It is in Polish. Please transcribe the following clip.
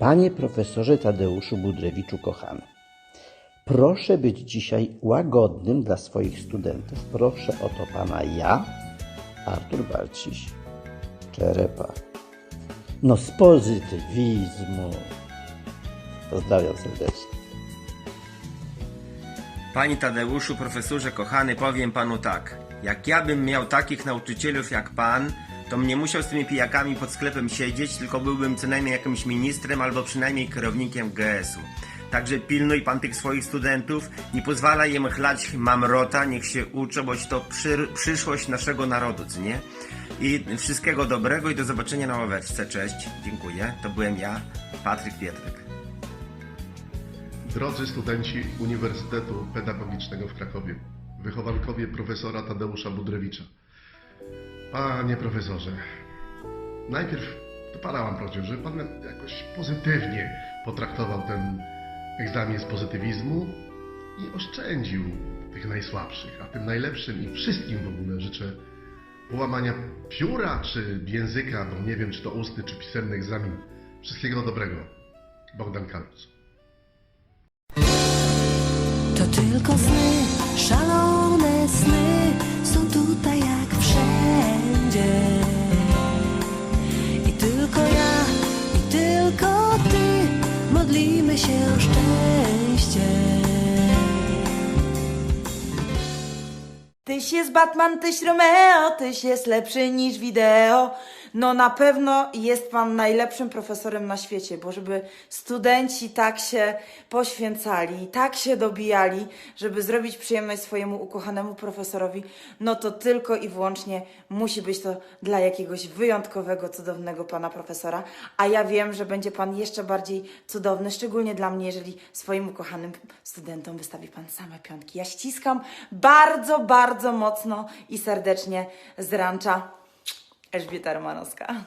Panie profesorze Tadeuszu Budrewiczu kochany, proszę być dzisiaj łagodnym dla swoich studentów. Proszę o to pana ja, Artur Balciś, Czerepa. No z pozytywizmu. Pozdrawiam serdecznie. Panie Tadeuszu, profesorze kochany, powiem panu tak. Jak ja bym miał takich nauczycielów jak pan, to mnie musiał z tymi pijakami pod sklepem siedzieć, tylko byłbym co najmniej jakimś ministrem albo przynajmniej kierownikiem GS-u. Także pilnuj pan tych swoich studentów, nie pozwalaj im chlać mamrota, niech się uczą, boś to przy, przyszłość naszego narodu, co nie? I wszystkiego dobrego i do zobaczenia na ławeczce. Cześć, dziękuję. To byłem ja, Patryk Pietrek. Drodzy studenci Uniwersytetu Pedagogicznego w Krakowie, wychowankowie profesora Tadeusza Budrewicza. Panie profesorze, najpierw do pana mam żeby pan jakoś pozytywnie potraktował ten egzamin z pozytywizmu i oszczędził tych najsłabszych, a tym najlepszym i wszystkim w ogóle życzę połamania pióra czy języka, bo nie wiem czy to ustny czy pisemny egzamin. Wszystkiego dobrego. Bogdan Kaluc. To tylko sny, modlimy się o szczęście. Tyś jest Batman, tyś Romeo, tyś jest lepszy niż wideo. No na pewno jest pan najlepszym profesorem na świecie, bo żeby studenci tak się poświęcali, tak się dobijali, żeby zrobić przyjemność swojemu ukochanemu profesorowi, no to tylko i wyłącznie musi być to dla jakiegoś wyjątkowego, cudownego pana profesora. A ja wiem, że będzie pan jeszcze bardziej cudowny, szczególnie dla mnie, jeżeli swoim ukochanym studentom wystawi pan same piątki. Ja ściskam bardzo, bardzo mocno i serdecznie z rancza Elżbieta Romanowska.